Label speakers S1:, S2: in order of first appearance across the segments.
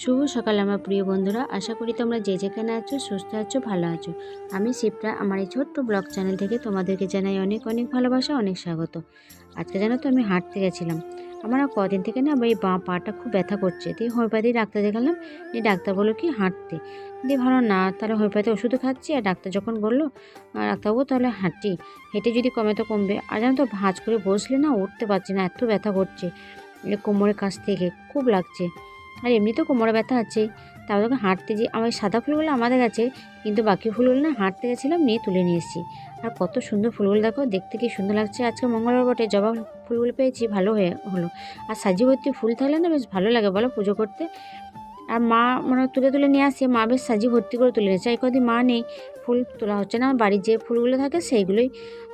S1: শুভ সকাল আমার প্রিয় বন্ধুরা। আশা করি তোমরা যে যেখানে আছো, সুস্থ আছো, ভালো আছো। আমি শিপ্রা। আমার এই ছোট্ট ব্লগ চ্যানেল থেকে তোমাদেরকে জানাই অনেক অনেক ভালোবাসা, অনেক স্বাগত। আজকে জানো তো আমি হাঁটতে গেছিলাম। আমার আর কদিন থেকে না আমার এই বাঁ পাটা খুব ব্যথা করছে। দিয়ে হোমিওপ্যাথি ডাক্তার দেখালাম, দিয়ে ডাক্তার বলল কি, হাঁটতে। দিয়ে ভালো না, তাহলে হোমিওপ্যাথি ওষুধও খাচ্ছি। আর ডাক্তার যখন বলল ডাক্তারবাবু, তাহলে হাঁটি। হেঁটে যদি কমে তো কমবে। আর জানো তো, ভাঁজ করে বসলে না উঠতে পারছি না, এত ব্যথা করছে। কোমরের কাছ থেকে, খুব লাগছে। আর এমনিতেও কোমরে ব্যথা আছে। তাও তখন হাঁটতে যে আমার সাদা ফুলগুলো আমাদের কাছে, কিন্তু বাকি ফুলগুলো না হাঁটতে গেছিলাম, নিয়ে তুলে নিয়ে এসেছি। আর কত সুন্দর ফুলগুলো দেখো, দেখতে কি সুন্দর লাগছে। আজকে মঙ্গলবার বটে, জবা ফুলগুলো পেয়েছি, ভালো হয়ে হলো। আর সাজিবর্তী ফুল থাকলে না বেশ ভালো লাগে বলো পুজো করতে। আর মা মানে তুলে তুলে নিয়ে আসে, মা বেশ সাজি ভর্তি করে তুলে নিয়েছে এই কদিন মা নেই, ফুল তোলা হচ্ছে না, বাড়ির যে ফুলগুলো থাকে সেইগুলোই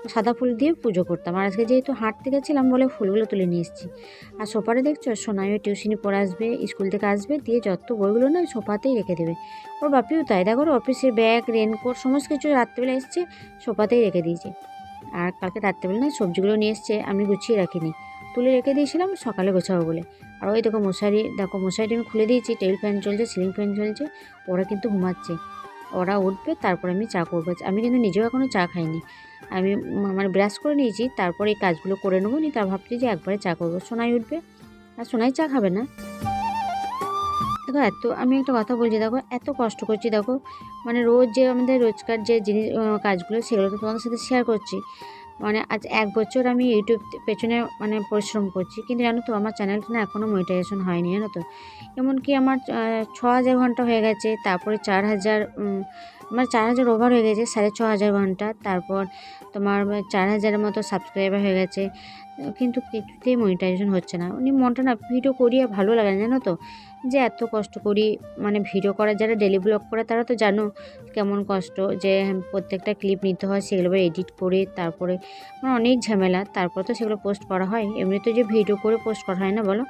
S1: সাদা ফুল দিয়ে পুজো করতাম। আর আজকে যেহেতু হাঁটতে গেছিলাম বলে ফুলগুলো তুলে নিয়ে এসেছি। আর সোফারে দেখছ? সোনাইও টিউশনি পড়ে আসবে, স্কুল থেকে আসবে, দিয়ে যত বইগুলো না সোফাতেই রেখে দেবে। ওর বাপিও তাই, দেখো অফিসের ব্যাগ, রেনকোট, সমস্ত কিছু রাত্রেবেলা এসছে, সোফাতেই রেখে দিয়েছে। আর কালকে রাত্রেবেলা না সবজিগুলো নিয়ে এসছে, আমি গুছিয়ে রাখিনি। তুলে রেখে দিয়েছিলাম, সকালে গোছাবো বলে। আর ওই দেখো মশারি, দেখো মশারিটা আমি খুলে দিয়েছি টেবিল ফ্যান চলছে সিলিং ফ্যান চলছে, ওরা কিন্তু ঘুমাচ্ছে। ওরা উঠবে, তারপরে আমি চা করব। আমি কিন্তু নিজেও এখনও চা খাইনি। আমি মানে ব্রাশ করে নিয়েছি, তারপরে এই কাজগুলো করে নেব নি তার ভাবছি যে একবারে চা করব। সোনাই উঠবে, আর সোনাই চা খাবে না। দেখো এত, আমি একটা কথা বলছি, দেখো এত কষ্ট করছি, দেখো। মানে রোজ যে আমাদের রোজকার যে জিনিস কাজগুলো, সেগুলো তো তোমাদের সাথে শেয়ার করছি। মানে আজ এক বছর আমি ইউটিউব পেছনে মানে পরিশ্রম করছি। কিন্তু জানো তো, আমার চ্যানেলটা না এখনও মনিটাইজেশন হয়নি, জানো তো। এমনকি আমার ছ হাজার ঘণ্টা হয়ে গেছে, তারপরে চার হাজার আমার চার হাজার ওভার হয়ে গেছে, সাড়ে ছ হাজার ঘণ্টা। তারপর তোমার চার হাজারের মতো সাবস্ক্রাইবার হয়ে গেছে। কিন্তু কিছুতেই মনিটাইজেশন হচ্ছে না। উনি মনটা না ভিডিও করি আর ভালো লাগে জানো তো। যে এত কষ্ট করি মানে ভিডিও করা, যারা ডেলি ব্লগ করে তারা তো জানো কেমন কষ্ট যে প্রত্যেকটা ক্লিপ নিতে হয়, সেগুলো এডিট করে তারপরে মানে অনেক ঝামেলা, তারপর তো সেগুলো পোস্ট করা হয়। এমনিতে যে ভিডিও করে পোস্ট করা হয় না বলো?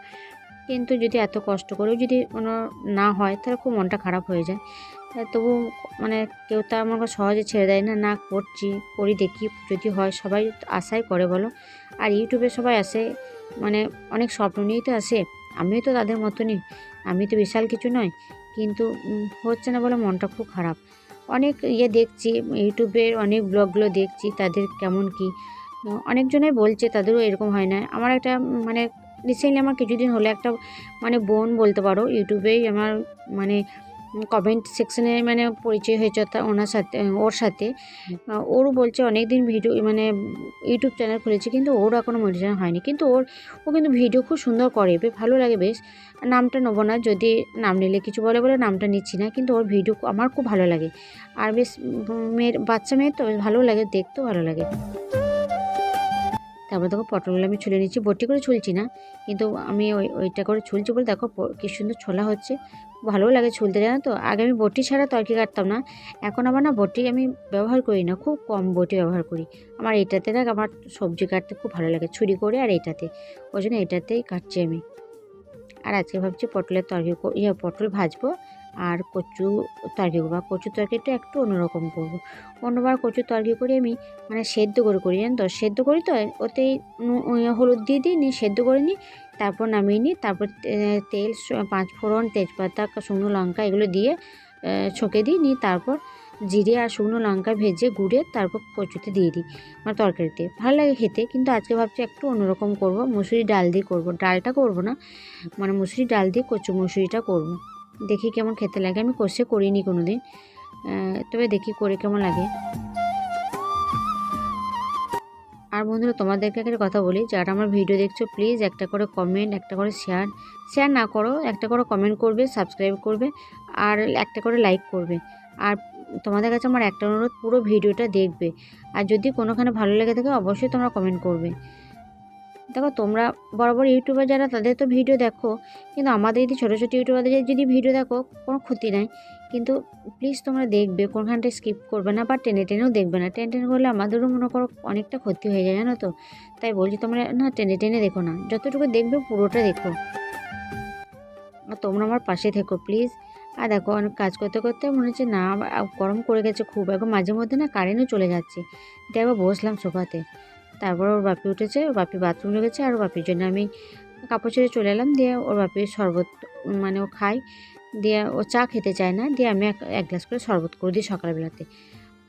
S1: কিন্তু যদি এত কষ্ট করেও যদি কোনো না হয়, তাহলে খুব মনটা খারাপ হয়ে যায়। তাই তবু মানে কেউ তো আমাকে সহজে ছেড়ে দেয় না না, করছি, করি, দেখি, যদি হয়। সবাই আশাই করে বলো। আর ইউটিউবে সবাই আসে মানে অনেক স্বপ্ন নিয়েই তো আসে। আমিও তো তাদের মতনই। আমি তো বিশাল কিছু নয়, কিন্তু হচ্ছে না বলে মনটা খুব খারাপ। অনেক ইয়ে দেখছি, ইউটিউবের অনেক ব্লগগুলো দেখছি, তাদের কেমন কি। অনেকজনাই বলছে তাদেরও এরকম হয় না। আমার একটা মানে রিসেন্টলি আমার কিছুদিন হলে একটা মানে বোন বলতে পারো, ইউটিউবেই আমার মানে কমেন্ট সেকশনে মানে পরিচয় হয়েছে তা ওনার সাথে ওর সাথে। ওরও বলছে অনেক দিন ভিডিও মানে ইউটিউব চ্যানেল খুলেছে কিন্তু ওর এখনও মনিটাইজেশন হয়নি। কিন্তু ওর ও কিন্তু ভিডিও খুব সুন্দর করে বেশ ভালো লাগে বেশ। নামটা নেব না যদি নাম নিলে কিছু বলে বলে নামটা নিচ্ছি না কিন্তু ওর ভিডিও আমার খুব ভালো লাগে। আর বেশ মেয়ের বাচ্চা মেয়ের তো বেশ ভালো লাগে দেখতেও ভালো লাগে। তারপর দেখো পটলগুলো আমি ছুলে নিচ্ছি বটি করে ছুলছি না। কিন্তু আমি ওই, ওইটা করে ছুলছি বলে দেখো কি সুন্দর ছোলা হচ্ছে। ভালোও লাগে ছুলতে, জানো তো? আগে আমি বটি ছাড়া তরকারি কাটতাম না। এখন আবার না বটি আমি ব্যবহার করি না, খুব কম বটি ব্যবহার করি। আমার এটাতে দেখ আমার সবজি কাটতে খুব ভালো লাগে, ছুরি করে আর এটাতে। ওই জন্য এটাতেই কাটছি আমি। আর আজকে ভাবছি পটলের তরকারি কর- ইয়ে পটল ভাজবো। আর কচু তরকারি করব। কচু তরকারিটা একটু অন্যরকম করব। অন্যবার কচু তরকারি করে আমি মানে সেদ্ধ করে করি, জানো তো? সেদ্ধ করি তো ওতেই ইয়ে হলুদ দিয়ে দিই, নিয়ে সেদ্ধ করে নিই, তারপর নামিয়ে নিই, তারপর তেল পাঁচ ফোড়ন, তেজপাতা শুকনো লঙ্কা এগুলো দিয়ে ছকে দিই, নিয়ে তারপর জিরে আর শুকনো লঙ্কা ভেজে গুঁড়ে তারপর কচুতে দিয়ে দিই মানে তরকারিতে। ভালো লাগে খেতে, কিন্তু আজকে ভাবছি একটু অন্যরকম করব মুসুরি ডাল দিয়ে করব। ডালটা করব না মানে মুসুরি ডাল দিয়ে কচু মুসুরিটা করব। দেখি কেমন খেতে লাগে। আমি কষে করিনি কোনো দিন তবে দেখি করে কেমন লাগে। আর বন্ধুরা, তোমাদেরকে একটা কথা বলি, যারা আমার ভিডিও দেখছ প্লিজ একটা করে কমেন্ট একটা করে শেয়ার শেয়ার না করো, একটা করে কমেন্ট করবে সাবস্ক্রাইব করবে, আর একটা করে লাইক করবে। আর তোমাদের কাছে আমার একটা অনুরোধ, পুরো ভিডিওটা দেখবে। আর যদি কোনোখানে ভালো লেগে থাকে, অবশ্যই তোমরা কমেন্ট করবে। দেখো, তোমরা বড় বড় ইউটিউবার যারা, তাদের তো ভিডিও দেখো, কিন্তু আমাদের যদি ছোটো ছোটো ইউটিউবারদের যদি ভিডিও দেখো, কোনো ক্ষতি নাই। কিন্তু প্লিজ তোমরা দেখবে, কোনখানটা স্কিপ করবে না বা টেনে টেনেও দেখবে না। টেনে টেনে করলে আমাদেরও মনে করো অনেকটা ক্ষতি হয়ে যায়, জানো তো? তাই বলছি তোমরা না, টেনে টেনে দেখো না। যতটুকু দেখবে পুরোটা দেখো। আর তোমরা আমার পাশে থেকো প্লিজ আর দেখো, অনেক কাজ করতে করতে মনে হচ্ছে না গরম করে গেছে খুব। এখন মাঝে মধ্যে না কারেন্টও চলে যাচ্ছে। একবার বসলাম সোফাতে। তারপর ওর বাপি উঠেছে, ওর বাপি বাথরুম লেগেছে আর ওর বাপির জন্য আমি কাপড় ছেড়ে চলে এলাম। দিয়ে ওর বাপির শরবত মানে ও খায়। দিয়ে ও চা খেতে চায় না। দিয়ে আমি এক গ্লাস করে শরবত করে দিই সকালবেলাতে।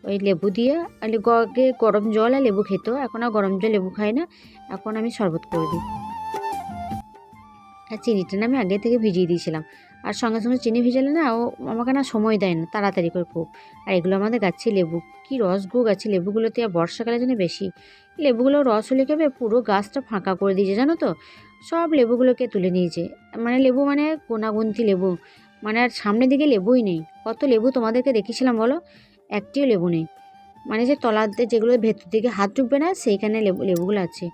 S1: ওই লেবু দিয়ে, আলে আগে গরম জল আর লেবু খেত। এখন আর গরম জল লেবু খাই না। এখন আমি শরবত করে দিই। আর চিনিটা না আমি আগে থেকে ভিজিয়ে দিয়েছিলাম। আর সঙ্গে সঙ্গে চিনি ভিজালে না ও আমাকে না সময় দেয় না, তাড়াতাড়ি করে খুব। আর এগুলো আমাদের গাছে লেবু কি রস গো গাছে? লেবুগুলোতে আর বর্ষাকালে জন্য বেশি। লেবুগুলো রস হলে কেবে পুরো গাছটা ফাঁকা করে দিয়েছে, জানো তো? সব লেবুগুলোকে তুলে নিয়েছে। মানে লেবু মানে কোনাগুন্তি লেবু। মানে আর সামনের দিকে লেবুই নেই। কত লেবু তোমাদেরকে দেখিয়েছিলাম বলো? একটিও লেবু নেই। মানে যে তলাতে যেগুলো ভেতর দিকে হাত ঢুকবে না, সেইখানে লেবু, লেবুগুলো আছে।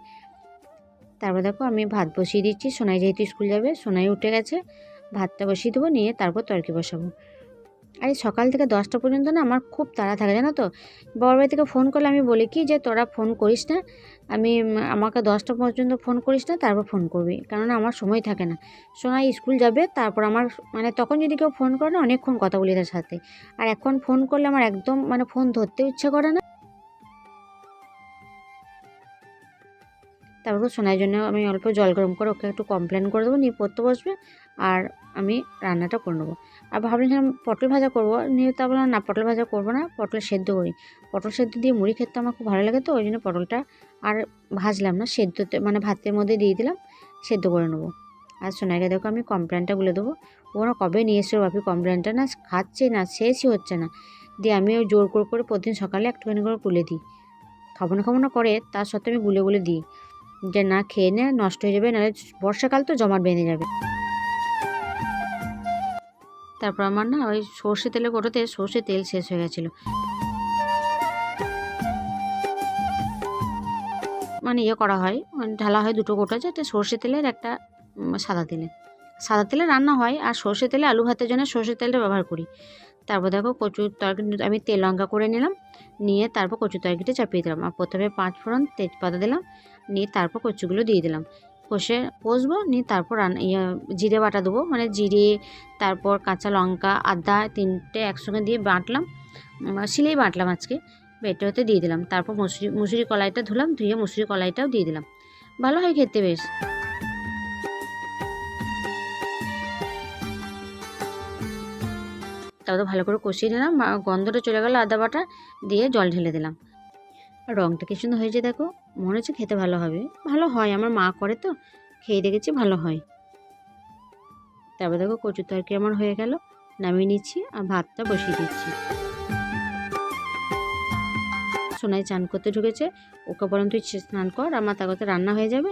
S1: তারপর দেখো আমি ভাত বসিয়ে দিচ্ছি। সোনাই যেহেতু স্কুল যাবে, সোনাই উঠে গেছে। ভাতটা বসিয়ে দেবো, নিয়ে তারপর তরকি বসাবো। আর সকাল থেকে দশটা পর্যন্ত না আমার খুব তাড়া থাকে, জানো তো? বাবার বাড়ি থেকে ফোন করলে আমি বলি কি যে, তোরা ফোন করিস না। আমি আমাকে দশটা পর্যন্ত ফোন করিস না, তারপর ফোন করবি। কেননা আমার সময় থাকে না। সোনা স্কুল যাবে, তারপর আমার মানে তখন যদি কেউ ফোন করে না, অনেকক্ষণ কথা বলি তার সাথে। আর এখন ফোন করলে আমার একদম মানে ফোন ধরতে ইচ্ছে করে না। তারপর সোনার জন্য আমি অল্প জল গরম করে ওকে একটু কমপ্লেন করে দেবো, নিয়ে পড়তে বসবে আর আমি রান্নাটা করে নেব। আর ভাবলাম পটল ভাজা করব, নিয়ে তা বললাম, না, পটল ভাজা করব না, পটল সেদ্ধ করি। পটল সেদ্ধ দিয়ে মুড়ি খেতে আমার খুব ভালো লাগে তো, ওই জন্য পটলটা আর ভাজলাম না, সেদ্ধতে মানে ভাতের মধ্যে দিয়ে দিলাম, সেদ্ধ করে নেব। আর সোনাইকে দেখো আমি কমপ্লেনটা গুলে দেবো ওরা কবে নিয়ে এসছো বাপি কমপ্লেনটা না খাচ্ছে না, শেষই হচ্ছে না। দিয়ে আমি ওই জোর করে করে প্রতিদিন সকালে একটুখানি করে গুলে দিই। খাব না খাব না করে তার সত্ত্বে আমি গুলে গুলে দিই। যে না খেয়ে নে, নষ্ট হয়ে যাবে, নাহলে বর্ষাকাল তো জমাট বেঁধে যাবে। তারপর আমার না ওই সর্ষে তেলে কোটোতে সর্ষে তেল শেষ হয়ে গেছিল। মানে ইয়ে করা হয় মানে ঢালা হয় দুটো কোটা যাতে সর্ষে তেলের একটা সাদা তেলে। সাদা তেলে রান্না হয়, আর সর্ষে তেলে আলু ভাতের জন্য সর্ষে তেলটা ব্যবহার করি। তারপর দেখো কচুর তরকারি, আমি তেল লঙ্কা করে নিলাম, নিয়ে তারপর কচুর তরকারিটা চাপিয়ে দিলাম। আর প্রথমে পাঁচ ফোড়ন তেজপাতা দিলাম, নিয়ে তারপর কচুগুলো দিয়ে দিলাম। কষে কষবো, নিয়ে তারপর রান্না ইয়ে জিরে বাটা দেবো মানে জিরে, তারপর কাঁচা লঙ্কা, আদা তিনটে একসঙ্গে দিয়ে বাটলাম শিলেই বাটলাম আজকে বেটে হতে দিয়ে দিলাম। তারপর মুসুরি মুসুরি কলাইটা ধুলাম, ধুয়ে মুসুরি কলাইটাও দিয়ে দিলাম। ভালো হয় খেতে বেশ। তারপর ভালো করে কষিয়ে নিলাম। গন্ধটা চলে গেল আদা বাটা দিয়ে জল ঢেলে দিলাম। রঙটা কি সুন্দর হয়েছে দেখো। মনে হচ্ছে খেতে ভালো হবে। ভালো হয়, আমার মা করে তো। খেয়ে দেখেছি ভালো হয়। তারপর দেখো কচুর তরকারি আমার হয়ে গেল। নামিয়ে নিচ্ছি আর ভাতটা বসিয়ে দিচ্ছি। সোনাই চান করতে ঢুকেছে। ওকে বললাম, তুই স্নান কর, আমার তাগতে রান্না হয়ে যাবে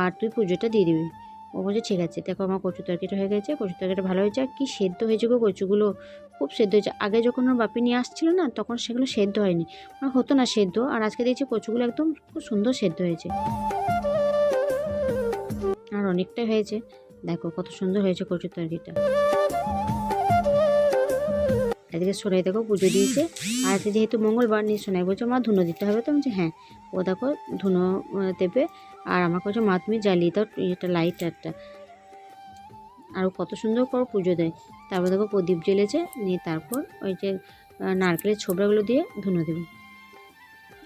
S1: আর তুই পুজোটা দিয়ে দিবি। ও বলছে, ঠিক আছে, দেখো আমার কচু তরকারিটা হয়ে গেছে কচু তরকারিটা ভালো হয়েছে। আর কি সেদ্ধ হয়েছে গো কচুগুলো? খুব সেদ্ধ হয়েছে। আগে যখন ওর বাপি নিয়ে আসছিল না, তখন সেগুলো সেদ্ধ হয়নি। মানে হতো না সেদ্ধ, আর আজকে দেখছি কচুগুলো একদম খুব সুন্দর সেদ্ধ হয়েছে। আর অনেকটাই হয়েছে। দেখো কত সুন্দর হয়েছে কচুর তরকারিটা। এদিকে সোনাই দেখো পুজো দিয়েছে। আর আজকে যেহেতু মঙ্গলবার, নিয়ে সোনাই বলছে, মা, ধুনো দিতে হবে তো? বলছে হ্যাঁ। ও দেখো, ধুনো দেবে। আর আমাকে বলছে মা, তুমি জ্বালিয়ে দাও, এটা লাইট একটা। আর কত সুন্দর করে পুজো দেয়। তারপর দেখো, প্রদীপ জ্বেলেছে, নিয়ে তারপর ওই যে নারকেলের ছোবড়াগুলো দিয়ে ধুনো দেবে।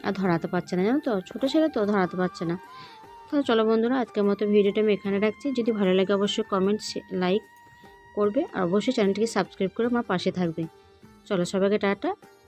S1: আর ধরাতে পারছে না, জানো তো? ছোটো ছেলে তো, ধরাতে পারছে না। তো চলো বন্ধুরা, আজকের মতো ভিডিওটা আমি এখানে রাখছি। যদি ভালো লাগে, অবশ্যই কমেন্ট লাইক করবে। আর অবশ্যই চ্যানেলটিকে সাবস্ক্রাইব করে আমার পাশে থাকবে। চলো সবাইকে টাটা।